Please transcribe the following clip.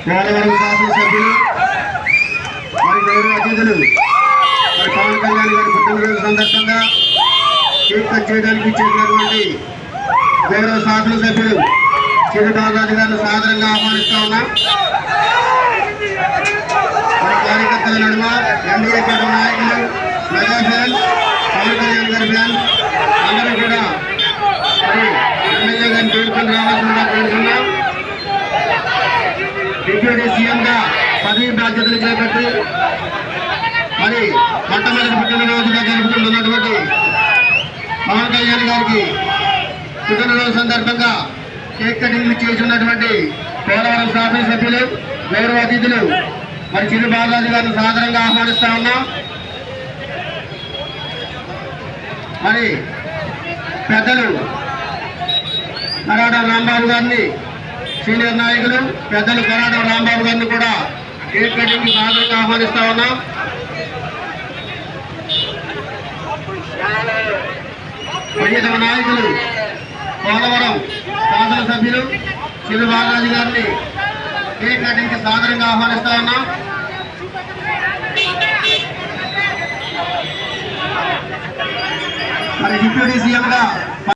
కళ్యాణ్ గారి సందర్భంగా కేక్ చేయడానికి ఇచ్చేసినటువంటి గౌరవ శాసనసభ్యులు చిరుబాబు గారిని సాదరంగా ఆహ్వానిస్తా ఉన్నాం. మన కార్యకర్తల నడుమ ఎన్డీఏ పెద్ద నాయకులు మెగా ఫ్యాన్స్ పవన్ కళ్యాణ్ గారి ఫ్యాన్స్ అందరూ కూడా ఎమ్మెల్యే గారిని వేడుకొని రావాల్సిందిగా కోరుతున్నాం. డిప్యూటీ సీఎం గా పదవి బాధ్యతలు చేపట్టి మరి మొట్టమొదటి పుట్టినరోజుగా జరుపుకుంటున్నటువంటి పవన్ కళ్యాణ్ గారికి పుట్టినరోజు సందర్భంగా కేక్ కటింగ్ చేసినటువంటి పోలవరం శాసనసభ్యులు గౌరవ అతిథులు మరి చిరు బాలాజీ గారిని సాధారణంగా ఆహ్వానిస్తా ఉన్నాం. మరి పెద్దలు కరాడ రాంబాబు గారిని సీనియర్ నాయకులు పెద్దలు కరాడ రాంబాబు గారిని కూడా కేక్ కటింగ్ సాదరంగా ఆహ్వానిస్తా ఉన్నాం. ప్రియతమ నాయకులు పోలవరం శాసనసభ్యులు శివ బాలరాజు గారిని కేక్ కటింగ్కి సాదరంగా ఆహ్వానిస్తా ఉన్నాం. మరి డిప్యూటీ సీఎంగా